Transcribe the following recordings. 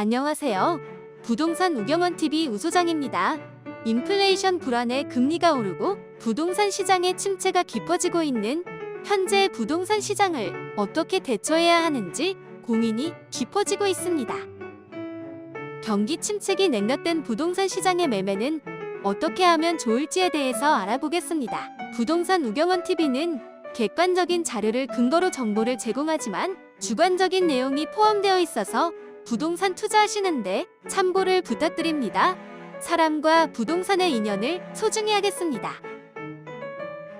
안녕하세요. 부동산 우경원 TV 우소장입니다. 인플레이션 불안에 금리가 오르고 부동산 시장의 침체가 깊어지고 있는 현재 부동산 시장을 어떻게 대처해야 하는지 고민이 깊어지고 있습니다. 경기 침체기 냉각된 부동산 시장의 매매는 어떻게 하면 좋을지에 대해서 알아보겠습니다. 부동산 우경원 TV는 객관적인 자료를 근거로 정보를 제공하지만 주관적인 내용이 포함되어 있어서 부동산 투자하시는데 참고를 부탁드립니다. 사람과 부동산의 인연을 소중히 하겠습니다.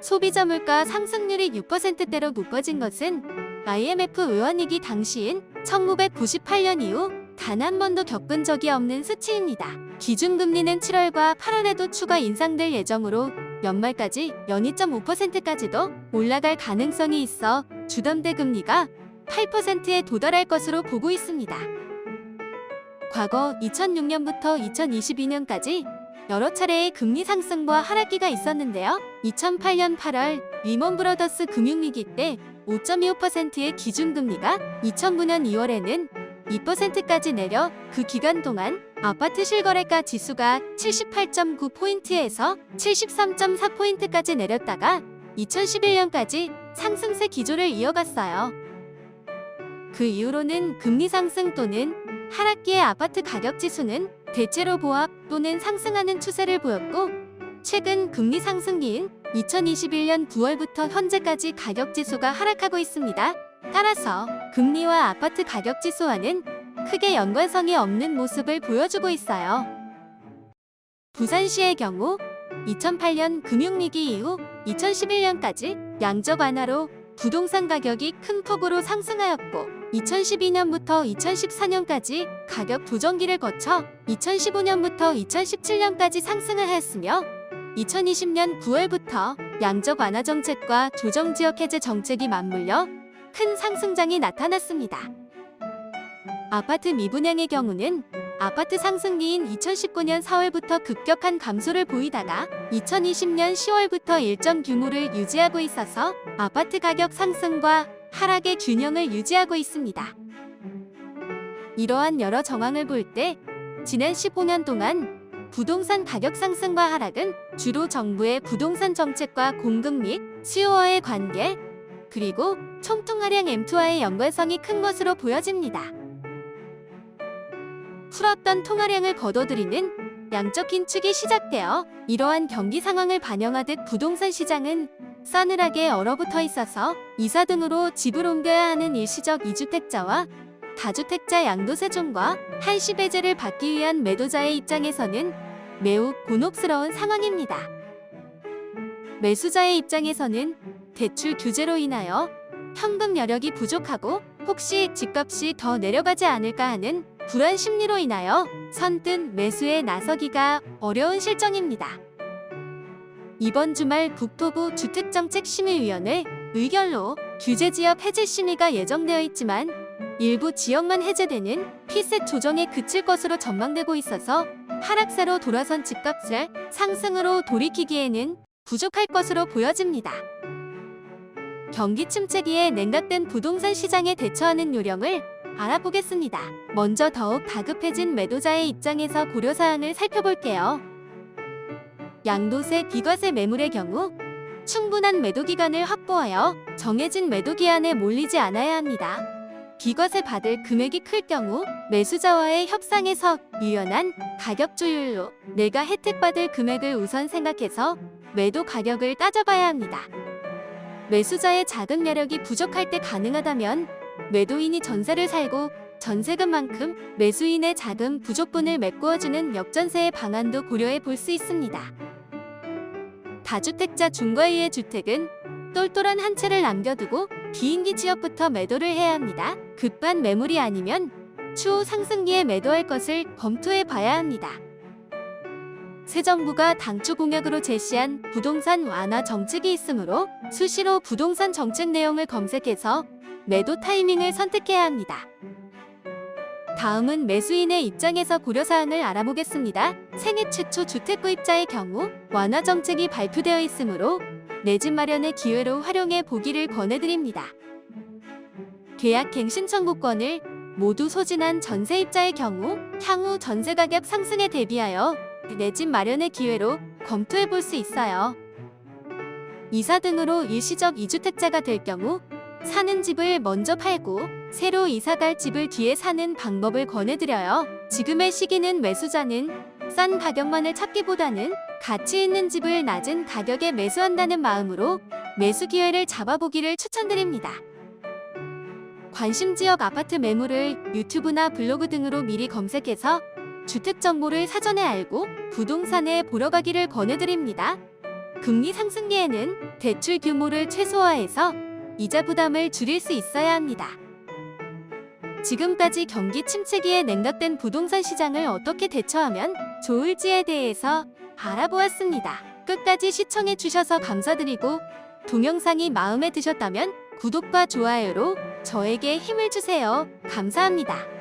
소비자 물가 상승률이 6%대로 묶어진 것은 IMF 의원이기 당시인 1998년 이후 단 한 번도 겪은 적이 없는 수치입니다. 기준금리는 7월과 8월에도 추가 인상될 예정으로 연말까지 연이점 5%까지도 올라갈 가능성이 있어 주담대 금리가 8%에 도달할 것으로 보고 있습니다. 과거 2006년부터 2022년까지 여러 차례의 금리 상승과 하락기가 있었는데요. 2008년 8월 리먼 브러더스 금융위기 때 5.25%의 기준금리가 2009년 2월에는 2%까지 내려 그 기간 동안 아파트 실거래가 지수가 78.9포인트에서 73.4포인트까지 내렸다가 2011년까지 상승세 기조를 이어갔어요. 그 이후로는 금리 상승 또는 하락기의 아파트 가격 지수는 대체로 보합 또는 상승하는 추세를 보였고 최근 금리 상승기인 2021년 9월부터 현재까지 가격 지수가 하락하고 있습니다. 따라서 금리와 아파트 가격 지수와는 크게 연관성이 없는 모습을 보여주고 있어요. 부산시의 경우 2008년 금융위기 이후 2011년까지 양적 완화로 부동산 가격이 큰 폭으로 상승하였고 2012년부터 2014년까지 가격 조정기를 거쳐 2015년부터 2017년까지 상승을 하였으며 2020년 9월부터 양적 완화 정책과 조정 지역 해제 정책이 맞물려 큰 상승장이 나타났습니다. 아파트 미분양의 경우는 아파트 상승기인 2019년 4월부터 급격한 감소를 보이다가 2020년 10월부터 일정 규모를 유지하고 있어서 아파트 가격 상승과 하락의 균형을 유지하고 있습니다. 이러한 여러 정황을 볼 때 지난 15년 동안 부동산 가격 상승과 하락은 주로 정부의 부동산 정책과 공급 및 수요와의 관계 그리고 총통하량 M2와의 연관성이 큰 것으로 보여집니다. 풀었던 통화량을 거둬들이는 양적 긴축이 시작되어 이러한 경기 상황을 반영하듯 부동산 시장은 싸늘하게 얼어붙어 있어서 이사 등으로 집을 옮겨야 하는 일시적 이주택자와 다주택자 양도세종과 한시 배제를 받기 위한 매도자의 입장에서는 매우 곤혹스러운 상황입니다. 매수자의 입장에서는 대출 규제로 인하여 현금 여력이 부족하고 혹시 집값이 더 내려가지 않을까 하는 불안 심리로 인하여 선뜻 매수에 나서기가 어려운 실정입니다. 이번 주말 국토부 주택정책심의위원회 의결로 규제지역 해제 심의가 예정되어 있지만 일부 지역만 해제되는 피셋 조정에 그칠 것으로 전망되고 있어서 하락세로 돌아선 집값을 상승으로 돌이키기에는 부족할 것으로 보여집니다. 경기 침체기에 냉각된 부동산 시장에 대처하는 요령을 알아보겠습니다. 먼저 더욱 다급해진 매도자의 입장에서 고려사항을 살펴볼게요. 양도세, 비과세 매물의 경우 충분한 매도 기간을 확보하여 정해진 매도 기한에 몰리지 않아야 합니다. 비과세 받을 금액이 클 경우 매수자와의 협상에서 유연한 가격 조율로 내가 혜택받을 금액을 우선 생각해서 매도 가격을 따져봐야 합니다. 매수자의 자금 여력이 부족할 때 가능하다면 매도인이 전세를 살고 전세금만큼 매수인의 자금 부족분을 메꾸어주는 역전세의 방안도 고려해 볼 수 있습니다. 다주택자 중과이의 주택은 똘똘한 한 채를 남겨두고 비인기 지역부터 매도를 해야 합니다. 급한 매물이 아니면 추후 상승기에 매도할 것을 검토해 봐야 합니다. 새 정부가 당초 공약으로 제시한 부동산 완화 정책이 있으므로 수시로 부동산 정책 내용을 검색해서 매도 타이밍을 선택해야 합니다. 다음은 매수인의 입장에서 고려사항을 알아보겠습니다. 생애 최초 주택 구입자의 경우 완화 정책이 발표되어 있으므로 내 집 마련의 기회로 활용해 보기를 권해드립니다. 계약 갱신 청구권을 모두 소진한 전세입자의 경우 향후 전세 가격 상승에 대비하여 내 집 마련의 기회로 검토해 볼 수 있어요. 이사 등으로 일시적 2주택자가 될 경우 사는 집을 먼저 팔고 새로 이사갈 집을 뒤에 사는 방법을 권해드려요. 지금의 시기는 매수자는 싼 가격만을 찾기보다는 가치 있는 집을 낮은 가격에 매수한다는 마음으로 매수 기회를 잡아보기를 추천드립니다. 관심 지역 아파트 매물을 유튜브나 블로그 등으로 미리 검색해서 주택 정보를 사전에 알고 부동산에 보러 가기를 권해드립니다. 금리 상승기에는 대출 규모를 최소화해서 이자 부담을 줄일 수 있어야 합니다. 지금까지 경기 침체기에 냉각된 부동산 시장을 어떻게 대처하면 좋을지에 대해서 알아보았습니다. 끝까지 시청해 주셔서 감사드리고 동영상이 마음에 드셨다면 구독과 좋아요로 저에게 힘을 주세요. 감사합니다.